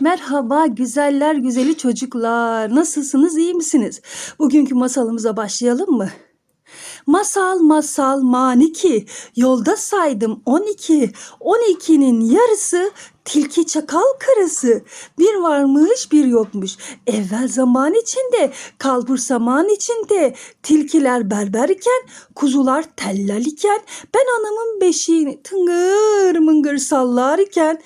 Merhaba güzeller güzeli çocuklar. Nasılsınız iyi misiniz? Bugünkü masalımıza başlayalım mı? Masal masal maniki. Yolda saydım 12. 12'nin yarısı tilki çakal karısı. Bir varmış bir yokmuş. Evvel zaman içinde, kalbur zaman içinde. Tilkiler berber iken, kuzular tellal iken. Ben anamın beşiğini tıngır mıngır sallar iken.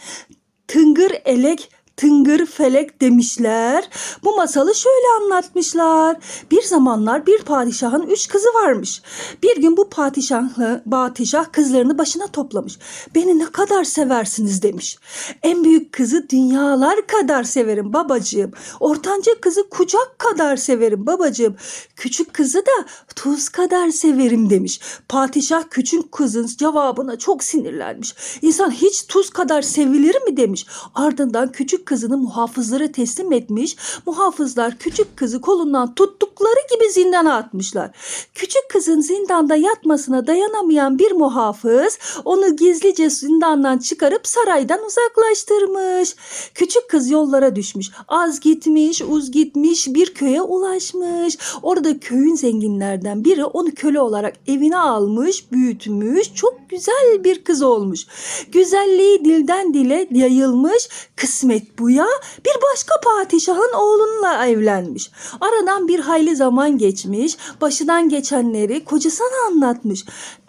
Tıngır elek tıngır felek demişler. Bu masalı şöyle anlatmışlar. Bir zamanlar bir padişahın üç kızı varmış. Bir gün bu padişahı, padişah kızlarını başına toplamış. Beni ne kadar seversiniz demiş. En büyük kızı dünyalar kadar severim babacığım. Ortanca kızı kucak kadar severim babacığım. Küçük kızı da tuz kadar severim demiş. Padişah küçük kızın cevabına çok sinirlenmiş. İnsan hiç tuz kadar sevilir mi demiş. Ardından küçük kızını muhafızlara teslim etmiş. Muhafızlar küçük kızı kolundan tuttukları gibi zindana atmışlar. Küçük kızın zindanda yatmasına dayanamayan bir muhafız onu gizlice zindandan çıkarıp saraydan uzaklaştırmış. Küçük kız yollara düşmüş. Az gitmiş, uz gitmiş, bir köye ulaşmış. Orada köyün zenginlerden biri onu köle olarak evine almış, büyütmüş. Çok güzel bir kız olmuş. Güzelliği dilden dile yayılmış. Kısmet bu ya. Bir başka padişahın oğlunla evlenmiş. Aradan bir hayli zaman geçmiş. Başından geçenleri kocasına anlatmış.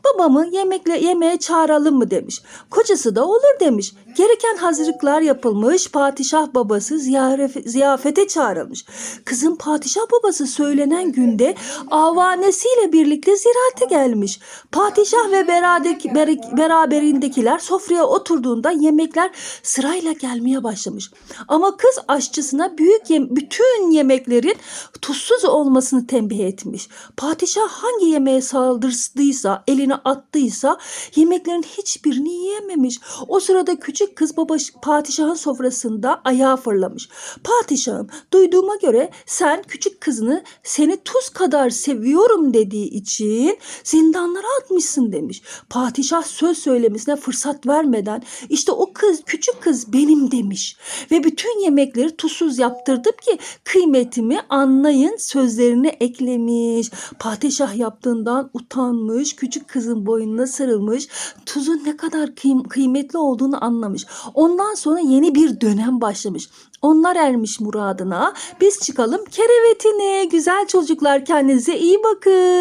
Babamı yemekle yemeğe çağıralım mı demiş. Kocası da olur demiş. Gereken hazırlıklar yapılmış. Padişah babası ziyare- ziyafete çağrılmış. Kızın padişah babası söylenen günde avanesiyle birlikte ziyarete gelmiş. Padişah ve beradeki- ber- beraberindekiler sofraya oturduğunda yemekler sırayla gelmeye başlamış. Ama kız aşçısına büyük yem- bütün yemeklerin tuzsuz olmasını tembih etmiş. Padişah hangi yemeğe saldırdıysa, eline attıysa yemeklerin hiçbirini yiyememiş. O sırada küçük kız baba padişahın sofrasında ayağa fırlamış. Padişahım duyduğuma göre sen küçük kızını seni tuz kadar seviyorum dediği için zindanlara atmışsın demiş. Padişah söz söylemesine fırsat vermeden işte o kız küçük kız benim demiş. Ve bütün yemekleri tuzsuz yaptırdım ki kıymetimi anlayın sözlerini eklemiş. Padişah yaptığından utanmış, küçük kızın boynuna sarılmış, tuzun ne kadar kıym- kıymetli olduğunu anlamış. Ondan sonra yeni bir dönem başlamış. Onlar ermiş muradına. Biz çıkalım kerevetine. Güzel çocuklar kendinize iyi bakın.